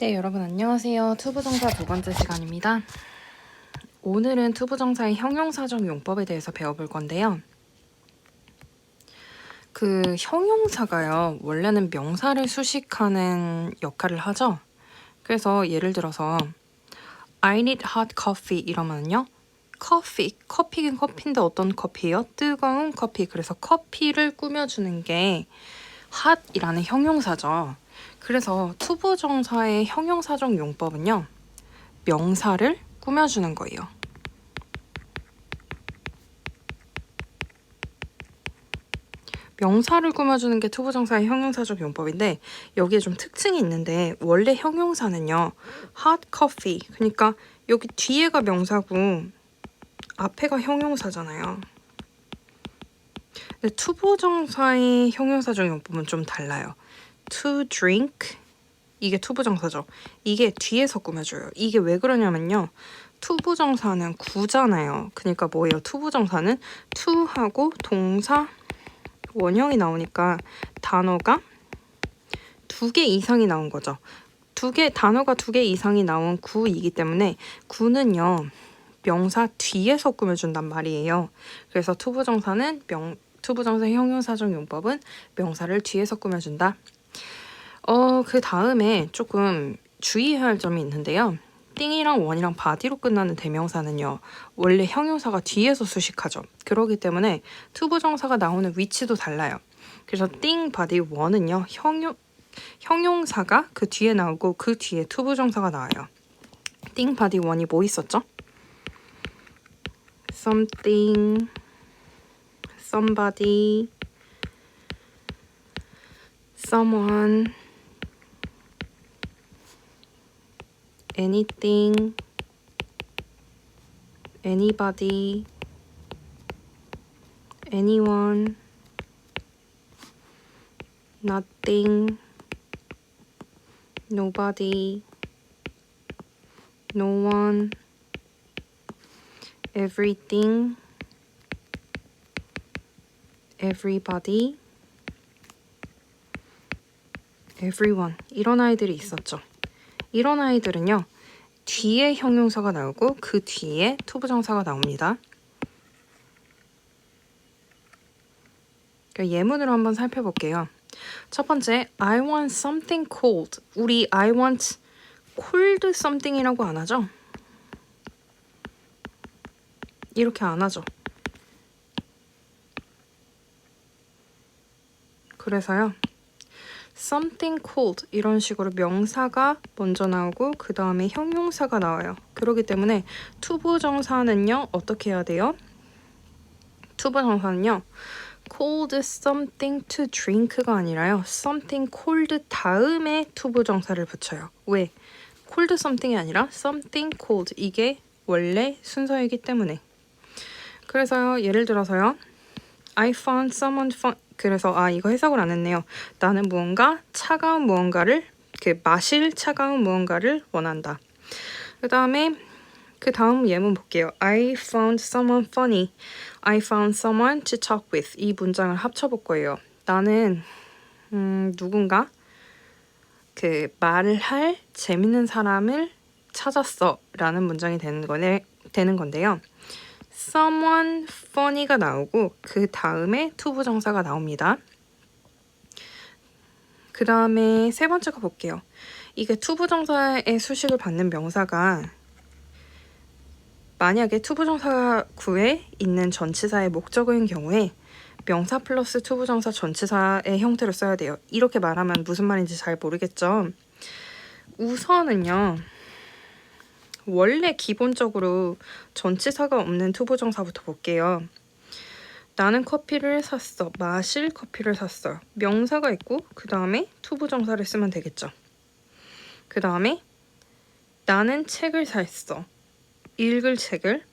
네, 여러분 안녕하세요. 투부정사 두 번째 시간입니다. 오늘은 투부정사의 형용사적 용법에 대해서 배워볼 건데요. 그 형용사가요, 원래는 명사를 수식하는 역할을 하죠. 그래서 예를 들어서 I need hot coffee 이러면요. 커피, 커피긴 커피인데 어떤 커피예요? 뜨거운 커피. 그래서 커피를 꾸며주는 게 hot이라는 형용사죠. 그래서 투부정사의 형용사적 용법은요. 명사를 꾸며주는 거예요. 명사를 꾸며주는 게 투부정사의 형용사적 용법인데 여기에 좀 특징이 있는데 원래 형용사는요. hot coffee 그러니까 여기 뒤에가 명사고 앞에가 형용사잖아요. 근데 투부정사의 형용사적 용법은 좀 달라요. To drink 이게 투부정사죠. 이게 뒤에서 꾸며줘요. 이게 왜 그러냐면요. 투부정사는 구잖아요. 그러니까 뭐예요? 투부정사는 to하고 동사 원형이 나오니까 단어가 두 개 이상이 나온 거죠. 두 개 단어가 두 개 이상이 나온 구이기 때문에 구는요. 명사 뒤에서 꾸며준단 말이에요. 그래서 투부정사는 명 투부정사 형용사적 용법은 명사를 뒤에서 꾸며준다. 어, 그 다음에 조금 주의해야 할 점이 있는데요. 띵이랑 원이랑 바디로 끝나는 대명사는요. 원래 형용사가 뒤에서 수식하죠. 그러기 때문에 투부정사가 나오는 위치도 달라요. 그래서 띵, 바디, 원은요. 형용 형용사가 그 뒤에 나오고 그 뒤에 투부정사가 나와요. 띵, 바디, 원이 뭐 있었죠? something, somebody, someone, anything, anybody, anyone, nothing, nobody, no one, everything, everybody, everyone 이런 아이들이 있었죠. 이런 아이들은요. 뒤에 형용사가 나오고 그 뒤에 투부정사가 나옵니다. 그러니까 예문으로 한번 살펴볼게요. 첫 번째, I want something cold. 우리 I want cold something이라고 안 하죠? 이렇게 안 하죠. 그래서요. Something cold 이런 식으로 명사가 먼저 나오고 그 다음에 형용사가 나와요. 그렇기 때문에 투부정사는요 어떻게 해야 돼요? 투부정사는요 cold something to drink가 아니라요 something cold 다음에 투부정사를 붙여요. 왜? cold something이 아니라 something cold 이게 원래 순서이기 때문에 그래서요 예를 들어서요 I found someone fun 그래서 아 이거 해석을 안 했네요. 나는 무언가 차가운 무언가를 그 마실 차가운 무언가를 원한다. 그 다음에 그 다음 예문 볼게요. I found someone funny. I found someone to talk with. 이 문장을 합쳐볼 거예요. 나는 음, 누군가 그 말을 할 재밌는 사람을 찾았어 라는 문장이 되는 거네 되는 건데요. Someone funny가 나오고 그 다음에 투부정사가 나옵니다. 그 다음에 세 번째 거 볼게요. 이게 투부정사의 수식을 받는 명사가 만약에 투부정사 구에 있는 전치사의 목적어인 경우에 명사 플러스 투부정사 전치사의 형태로 써야 돼요. 이렇게 말하면 무슨 말인지 잘 모르겠죠. 우선은요. 원래 기본적으로 전치사가 없는 투부정사부터 볼게요. 나는 커피를 샀어. 마실 커피를 샀어. 명사가 있고 그 다음에 투부정사를 쓰면 되겠죠. 그 다음에 나는 책을 샀어. 읽을 책을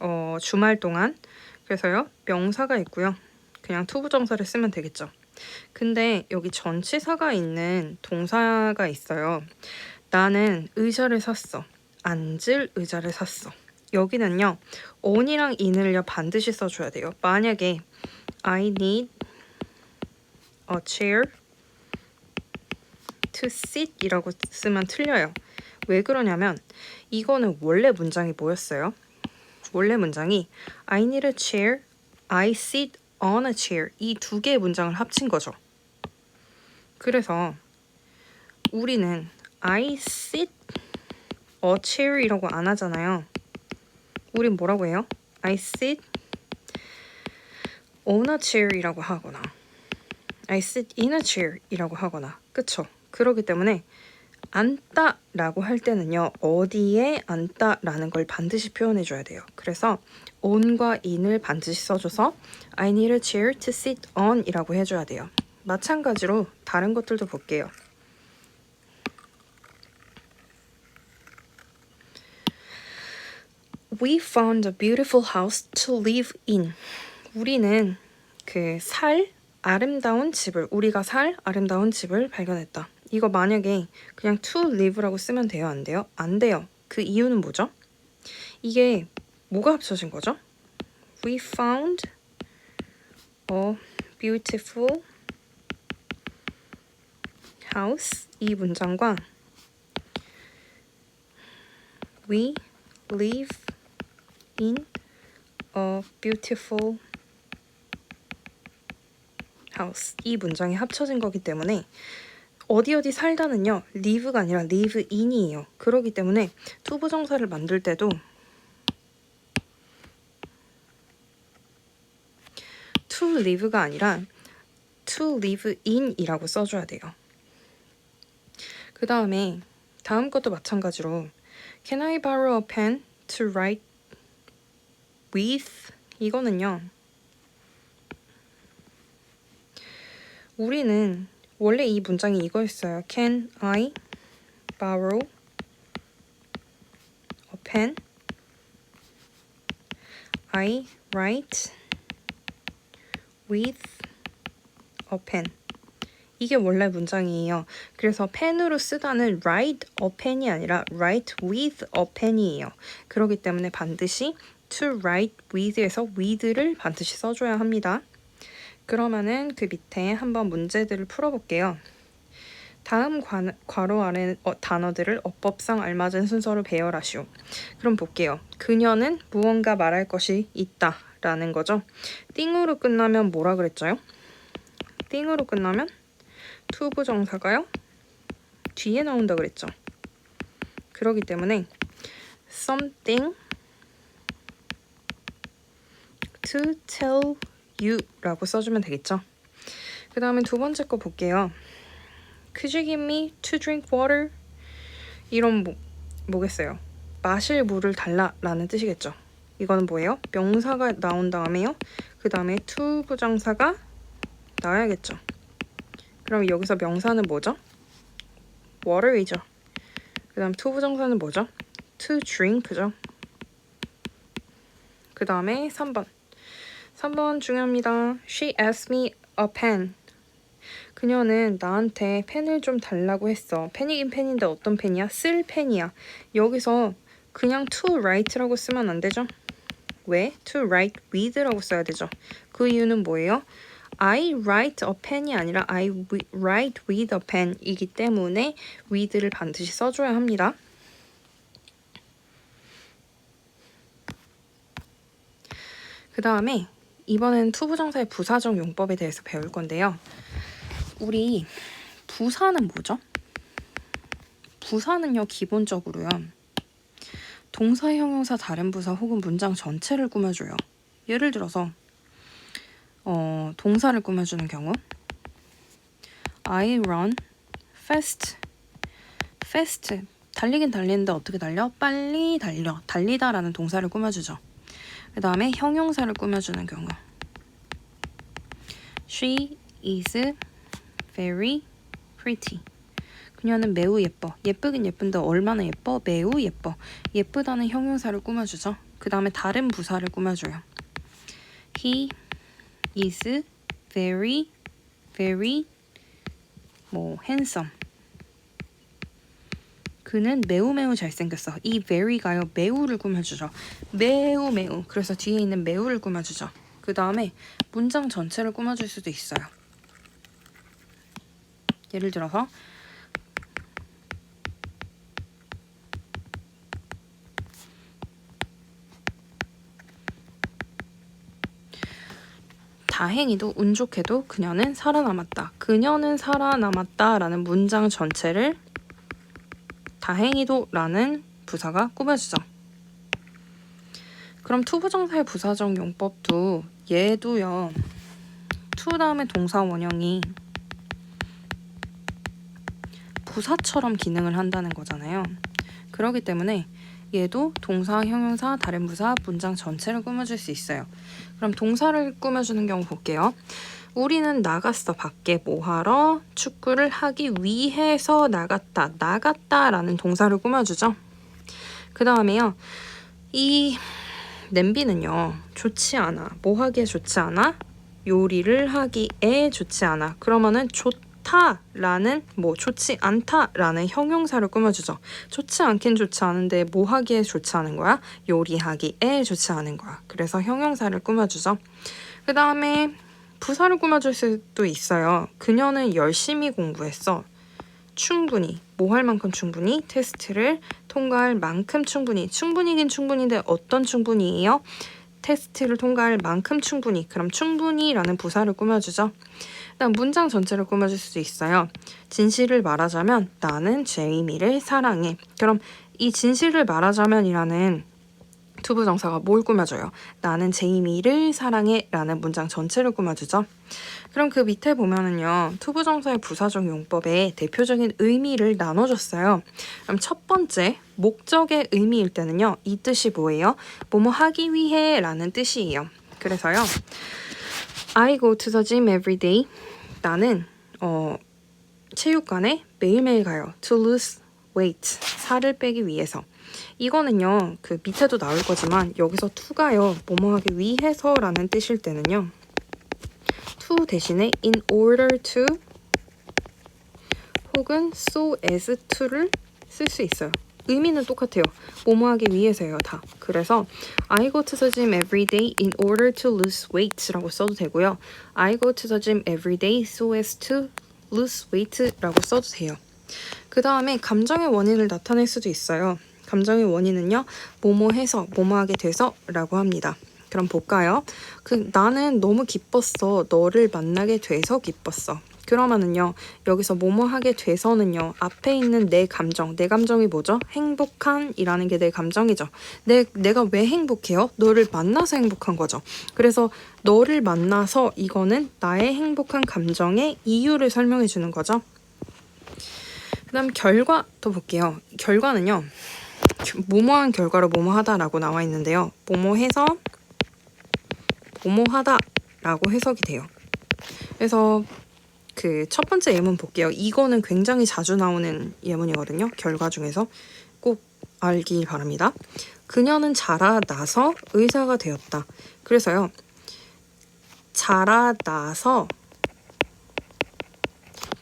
어, 주말 동안 그래서요 명사가 있고요. 그냥 투부정사를 쓰면 되겠죠. 근데 여기 전치사가 있는 동사가 있어요. 나는 의자를 샀어. 앉을 의자를 샀어. 여기는요. on이랑 in을요 반드시 써줘야 돼요. 만약에 I need a chair to sit이라고 쓰면 틀려요. 왜 그러냐면 이거는 원래 문장이 뭐였어요? 원래 문장이 I need a chair, I sit on a chair 이 두 개의 문장을 합친 거죠. 그래서 우리는 I sit a chair이라고 안 하잖아요. 우린 뭐라고 해요? I sit on a chair이라고 하거나 I sit in a chair이라고 하거나 그쵸? 그러기 때문에 앉다 라고 할 때는요 어디에 앉다 라는 걸 반드시 표현해 줘야 돼요. 그래서 on과 in을 반드시 써줘서 I need a chair to sit on이라고 해줘야 돼요. 마찬가지로 다른 것들도 볼게요. We found a beautiful house to live in. 우리는 그 살 아름다운 집을 우리가 살 아름다운 집을 발견했다. 이거 만약에 그냥 to live라고 쓰면 돼요, 안 돼요? 안 돼요. 그 이유는 뭐죠? 이게 뭐가 합쳐진 거죠? We found a beautiful house 이 문장과 we live in a beautiful house 이 문장이 합쳐진 거기 때문에 어디 어디 살다는요 live가 아니라 live in이에요. 그러기 때문에 투부정사를 만들 때도 to live가 아니라 to live in이라고 써줘야 돼요. 그 다음에 다음 것도 마찬가지로 Can I borrow a pen to write with? 이거는요. 우리는 원래 이 문장이 이거였어요. Can I borrow a pen? I write with a pen. 이게 원래 문장이에요. 그래서 펜으로 쓰다는 write a pen이 아니라 write with a pen이에요. 그렇기 때문에 반드시 to write with에서 with를 반드시 써줘야 합니다. 그러면은 그 밑에 한번 문제들을 풀어볼게요. 다음 관, 괄호 아래 어, 단어들을 어법상 알맞은 순서로 배열하시오. 그럼 볼게요. 그녀는 무언가 말할 것이 있다 라는 거죠. 띵으로 끝나면 뭐라 그랬죠요? 띵으로 끝나면 투부 정사가요? 뒤에 나온다 그랬죠. 그러기 때문에 something to tell you라고 써주면 되겠죠. 그 다음에 두 번째 거 볼게요. Could you give me to drink water? 이런 뭐, 뭐겠어요? 마실 물을 달라 라는 뜻이겠죠. 이거는 뭐예요? 명사가 나온 다음에요. 그 다음에 to 부정사가 나와야겠죠. 그럼 여기서 명사는 뭐죠? water이죠. 그 다음 to 부정사는 뭐죠? to drink죠. 그 다음에 3번. 3번 중요합니다. She asked me a pen. 그녀는 나한테 펜을 좀 달라고 했어. 펜이긴 펜인데 어떤 펜이야? 쓸 펜이야. 여기서 그냥 to write라고 쓰면 안 되죠? 왜? to write with라고 써야 되죠. 그 이유는 뭐예요? I write a pen이 아니라 I write with a pen이기 때문에 with를 반드시 써줘야 합니다. 그 다음에 이번엔 투부정사의 부사적 용법에 대해서 배울 건데요. 우리 부사는 뭐죠? 부사는요 기본적으로요 동사, 형용사, 다른 부사 혹은 문장 전체를 꾸며줘요. 예를 들어서 어, 동사를 꾸며주는 경우 I run fast fast 달리긴 달리는데 어떻게 달려? 빨리 달려 달리다라는 동사를 꾸며주죠. 그 다음에 형용사를 꾸며주는 경우. She is very pretty. 그녀는 매우 예뻐. 예쁘긴 예쁜데 얼마나 예뻐? 매우 예뻐. 예쁘다는 형용사를 꾸며주죠. 그 다음에 다른 부사를 꾸며줘요. He is very very 뭐 handsome 그는 매우 매우 잘생겼어. 이 very가요. 매우를 꾸며주죠. 매우 매우. 그래서 뒤에 있는 매우를 꾸며주죠. 그 다음에 문장 전체를 꾸며줄 수도 있어요. 예를 들어서 다행히도 운 좋게도 그녀는 살아남았다. 그녀는 살아남았다라는 문장 전체를 다행히도라는 부사가 꾸며주죠. 그럼 투부정사의 부사적 용법도 얘도요. 투 다음에 동사 원형이 부사처럼 기능을 한다는 거잖아요. 그렇기 때문에 얘도 동사, 형용사, 다른 부사, 문장 전체를 꾸며줄 수 있어요. 그럼 동사를 꾸며주는 경우 볼게요. 우리는 나갔어. 밖에 뭐 하러? 축구를 하기 위해서 나갔다. 나갔다 라는 동사를 꾸며주죠. 그 다음에요. 이 냄비는요. 좋지 않아. 뭐 하기에 좋지 않아? 요리를 하기에 좋지 않아. 그러면은 좋다 라는 뭐 좋지 않다 라는 형용사를 꾸며주죠. 좋지 않긴 좋지 않은데 뭐 하기에 좋지 않은 거야? 요리하기에 좋지 않은 거야. 그래서 형용사를 꾸며주죠. 그 다음에 부사를 꾸며줄 수도 있어요. 그녀는 열심히 공부했어. 충분히 뭐 할 만큼 충분히 테스트를 통과할 만큼 충분히 충분히긴 충분인데 어떤 충분히예요? 테스트를 통과할 만큼 충분히 그럼 충분히라는 부사를 꾸며주죠. 그다음 문장 전체를 꾸며줄 수도 있어요. 진실을 말하자면 나는 제이미를 사랑해. 그럼 이 진실을 말하자면이라는 투부정사가 뭘 꾸며줘요? 나는 제이미를 사랑해 라는 문장 전체를 꾸며주죠. 그럼 그 밑에 보면은요. 투부정사의 부사적 용법에 대표적인 의미를 나눠줬어요. 그럼 첫 번째 목적의 의미일 때는요. 이 뜻이 뭐예요? 뭐뭐 하기 위해 라는 뜻이에요. 그래서요. I go to the gym every day. 나는 어, 체육관에 매일매일 가요. To lose weight. 살을 빼기 위해서. 이거는요, 그 밑에도 나올 거지만 여기서 to가요, 뭐뭐 하기 위해서 라는 뜻일 때는요, to 대신에 in order to 혹은 so as to를 쓸 수 있어요. 의미는 똑같아요. 뭐뭐 하기 위해서예요, 다. 그래서 I go to the gym every day in order to lose weight라고 써도 되고요. I go to the gym every day so as to lose weight라고 써도 돼요. 그 다음에 감정의 원인을 나타낼 수도 있어요. 감정의 원인은요, 뭐뭐 해서, 뭐뭐 하게 돼서 라고 합니다. 그럼 볼까요? 그, 나는 너무 기뻤어. 너를 만나게 돼서 기뻤어. 그러면은요, 여기서 뭐뭐 하게 돼서는요, 앞에 있는 내 감정, 내 감정이 뭐죠? 행복한이라는 게 내 감정이죠. 내, 내가 왜 행복해요? 너를 만나서 행복한 거죠. 그래서 너를 만나서 이거는 나의 행복한 감정의 이유를 설명해 주는 거죠. 그 다음 결과 또 볼게요. 결과는요. 뭐뭐한 결과로 뭐뭐하다라고 나와 있는데요. 뭐뭐해서 뭐뭐하다라고 해석이 돼요. 그래서 그 첫 번째 예문 볼게요. 이거는 굉장히 자주 나오는 예문이거든요. 결과 중에서 꼭 알길 바랍니다. 그녀는 자라나서 의사가 되었다. 그래서요. 자라나서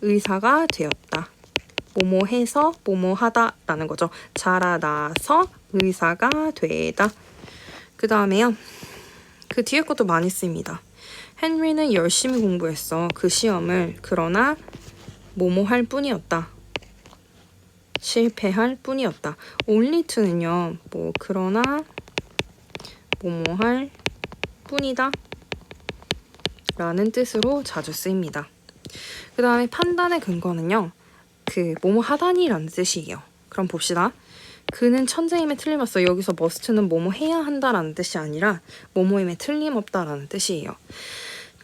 의사가 되었다. 뭐뭐해서 뭐뭐하다라는 거죠. 자라나서 의사가 되다. 그 다음에요. 그 뒤에 것도 많이 씁니다. 헨리는 열심히 공부했어. 그 시험을. 그러나 뭐뭐 할 뿐이었다. 실패할 뿐이었다. only to는요. 뭐 그러나 뭐뭐 할 뿐이다. 라는 뜻으로 자주 쓰입니다. 그 다음에 판단의 근거는요. 그 뭐뭐 하다니라는 뜻이에요. 그럼 봅시다. 그는 천재임에 틀림없어. 여기서 must는 뭐뭐 해야 한다라는 뜻이 아니라 뭐뭐임에 틀림없다라는 뜻이에요.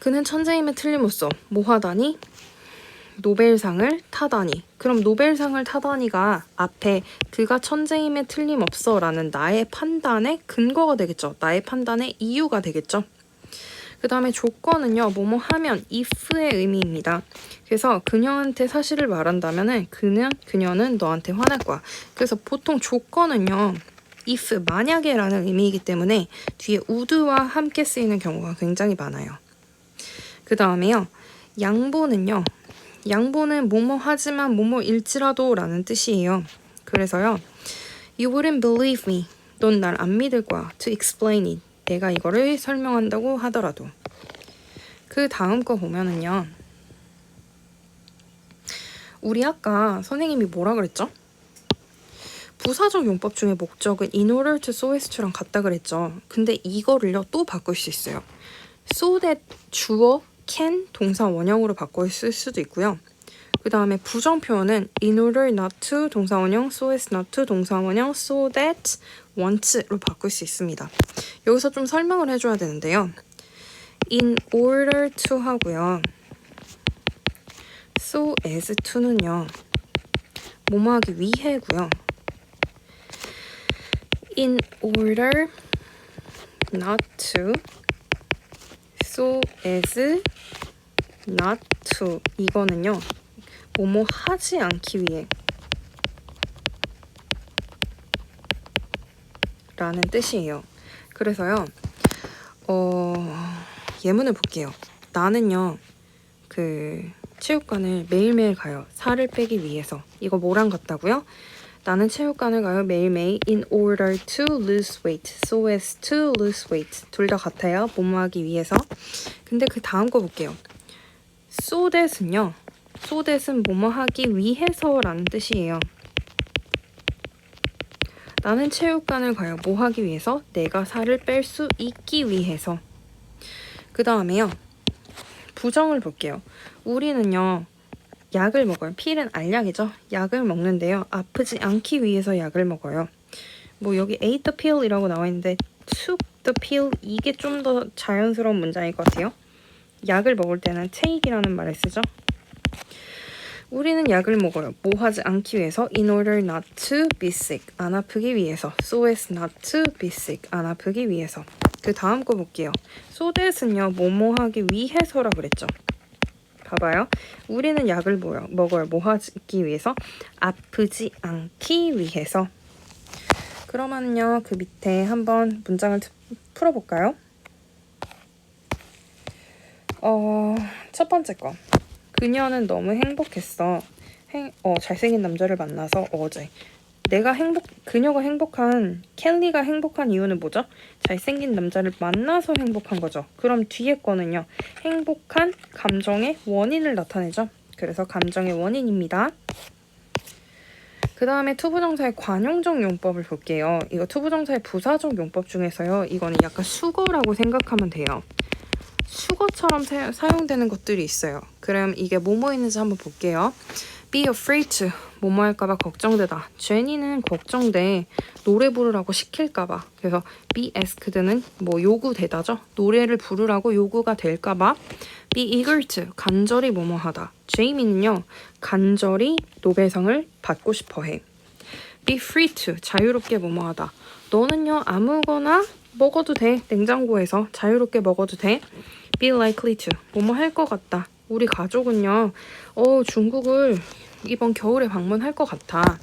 그는 천재임에 틀림없어. 뭐 하다니? 노벨상을 타다니. 그럼 노벨상을 타다니가 앞에 그가 천재임에 틀림없어 라는 나의 판단의 근거가 되겠죠. 나의 판단의 이유가 되겠죠. 그 다음에 조건은요, 뭐뭐 하면 if의 의미입니다. 그래서 그녀한테 사실을 말한다면은 그는 그녀는 너한테 화날 거야. 그래서 보통 조건은요, if 만약에라는 의미이기 때문에 뒤에 would와 함께 쓰이는 경우가 굉장히 많아요. 그 다음에요, 양보는요, 양보는 뭐뭐 하지만 뭐뭐 일지라도 라는 뜻이에요. 그래서요, you wouldn't believe me. 넌 날 안 믿을 거야. To explain it. 내가 이거를 설명한다고 하더라도 그 다음 거 보면은요 우리 아까 선생님이 뭐라 그랬죠? 부사적 용법 중에 목적은 in order to so as to랑 같다 그랬죠 근데 이거를요 또 바꿀 수 있어요 so that 주어 can 동사 원형으로 바꿔 쓸 수도 있고요. 그 다음에 부정 표현은 in order not to 동사 원형, so as not to 동사 원형, so that want로 바꿀 수 있습니다. 여기서 좀 설명을 해줘야 되는데요. in order to 하고요. So as to는요. 뭐뭐 하기 위해고요. in order not to so as not to 이거는요. 뭐뭐 하지 않기 위해 라는 뜻이에요. 그래서요. 어, 예문을 볼게요. 나는요. 그 체육관을 매일매일 가요. 살을 빼기 위해서. 이거 뭐랑 같다고요? 나는 체육관을 가요. 매일매일 in order to lose weight. so as to lose weight. 둘 다 같아요. 뭐뭐 하기 위해서. 근데 그 다음 거 볼게요. so that은요. so that은 뭐뭐 하기 위해서라는 뜻이에요. 나는 체육관을 가요. 뭐 하기 위해서? 내가 살을 뺄 수 있기 위해서. 그 다음에요. 부정을 볼게요. 우리는요. 약을 먹어요. 필은 알약이죠. 약을 먹는데요. 아프지 않기 위해서 약을 먹어요. 뭐 여기 ate the pill이라고 나와 있는데 took the pill 이게 좀 더 자연스러운 문장일 것 같아요. 약을 먹을 때는 take이라는 말을 쓰죠. 우리는 약을 먹어요. 뭐 하지 않기 위해서 in order not to be sick 안 아프기 위해서 so as not to be sick 안 아프기 위해서 그 다음 거 볼게요. so that은요 뭐뭐 하기 위해서라 그랬죠. 봐봐요. 우리는 약을 뭐요? 먹어요. 뭐 하기 위해서? 아프지 않기 위해서. 그러면요 그 밑에 한번 문장을 풀어볼까요? 어, 첫 번째 거. 그녀는 너무 행복했어. 행, 어, 잘생긴 남자를 만나서 어제. 내가 행복, 그녀가 행복한, 켈리가 행복한 이유는 뭐죠? 잘생긴 남자를 만나서 행복한 거죠. 그럼 뒤에 거는요. 행복한 감정의 원인을 나타내죠. 그래서 감정의 원인입니다. 그 다음에 투부정사의 관용적 용법을 볼게요. 이거 투부정사의 부사적 용법 중에서요. 이거는 약간 수거라고 생각하면 돼요. 수거처럼 사, 사용되는 것들이 있어요. 그럼 이게 뭐뭐 있는지 한번 볼게요. Be afraid to 뭐뭐 할까봐 걱정되다. 제니는 걱정돼. 노래 부르라고 시킬까봐. 그래서 be asked는 뭐 요구되다죠. 노래를 부르라고 요구가 될까봐. be eager to 간절히 뭐뭐 하다. 제이미는요 간절히 노벨상을 받고 싶어해. be free to 자유롭게 뭐뭐 하다. 너는요 아무거나 먹어도 돼. 냉장고에서 자유롭게 먹어도 돼. be likely to 뭐뭐 할 것 같다. 우리 가족은요, 어 중국을 이번 겨울에 방문할 것 같아.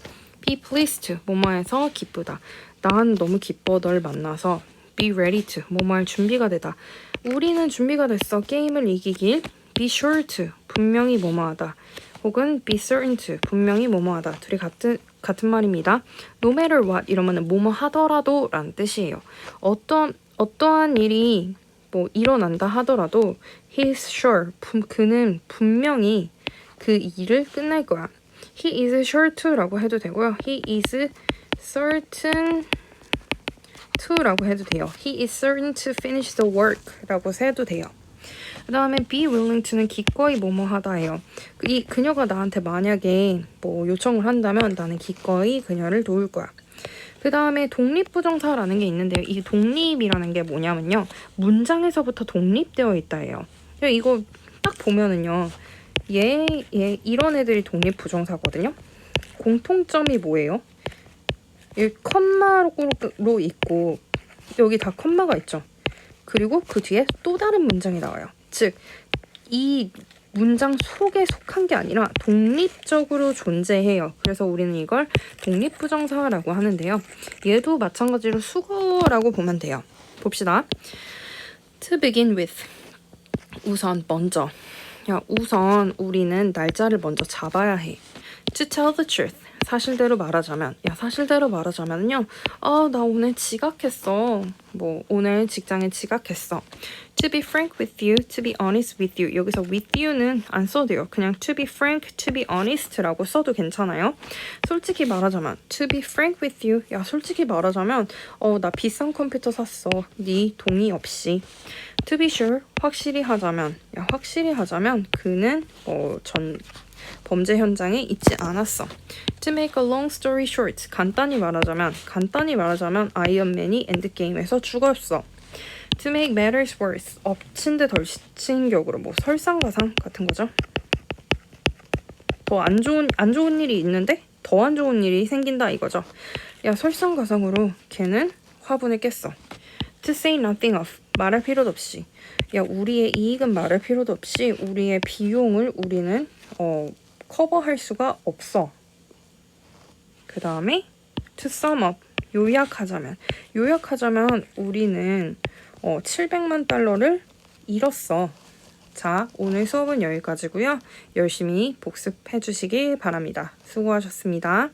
be pleased 뭐뭐해서 기쁘다. 난 너무 기뻐 널 만나서. be ready to 뭐뭐할 준비가 되다. 우리는 준비가 됐어 게임을 이기길. be sure to 분명히 뭐뭐하다. 혹은 be certain to 분명히 뭐뭐하다. 둘이 같은 같은 말입니다. No matter what 이러면은 뭐뭐 하더라도 라는 뜻이에요. 어떤 어떠한 일이 뭐 일어난다 하더라도 he's sure 분, 그는 분명히 그 일을 끝낼 거야. He is sure to라고 해도 되고요. He is certain to라고 해도 돼요. He is certain to finish the work라고 해도 돼요. 그 다음에 be willing to는 기꺼이 뭐뭐 하다예요. 이 그녀가 나한테 만약에 뭐 요청을 한다면 나는 기꺼이 그녀를 도울 거야. 그 다음에 독립부정사라는 게 있는데요. 이 독립이라는 게 뭐냐면요. 문장에서부터 독립되어 있다예요. 이거 딱 보면은요. 얘, 얘 이런 애들이 독립부정사거든요. 공통점이 뭐예요? 이 컴마로 있고 여기 다 컴마가 있죠. 그리고 그 뒤에 또 다른 문장이 나와요. 즉, 이 문장 속에 속한 게 아니라 독립적으로 존재해요. 그래서 우리는 이걸 독립부정사라고 하는데요. 얘도 마찬가지로 수거라고 보면 돼요. 봅시다. To begin with. 우선 먼저. 야, 우선 우리는 날짜를 먼저 잡아야 해. To tell the truth. 사실대로 말하자면, 야, 사실대로 말하자면요. 아, 나 오늘 지각했어. 뭐, 오늘 직장에 지각했어. To be frank with you, to be honest with you. 여기서 with you는 안 써도 돼요. 그냥 to be frank, to be honest라고 써도 괜찮아요. 솔직히 말하자면, to be frank with you. 야, 솔직히 말하자면, 어, 나 비싼 컴퓨터 샀어. 네 동의 없이. To be sure, 확실히 하자면, 야, 확실히 하자면 그는 어, 전 범죄 현장에 있지 않았어. To make a long story short, 간단히 말하자면, 간단히 말하자면 아이언맨이 엔드게임에서 죽었어. To make matters worse, 엎친 데 덜친 격으로 뭐 설상가상 같은 거죠. 더 안 좋은 안 좋은 일이 있는데 더 안 좋은 일이 생긴다 이거죠. 야 설상가상으로 걔는 화분을 깼어. To say nothing of 말할 필요도 없이 야 우리의 이익은 말할 필요도 없이 우리의 비용을 우리는 어 커버할 수가 없어. 그 다음에 to sum up 요약하자면 요약하자면 우리는 어 700만 달러를 잃었어. 자, 오늘 수업은 여기까지고요. 열심히 복습해 주시기 바랍니다. 수고하셨습니다.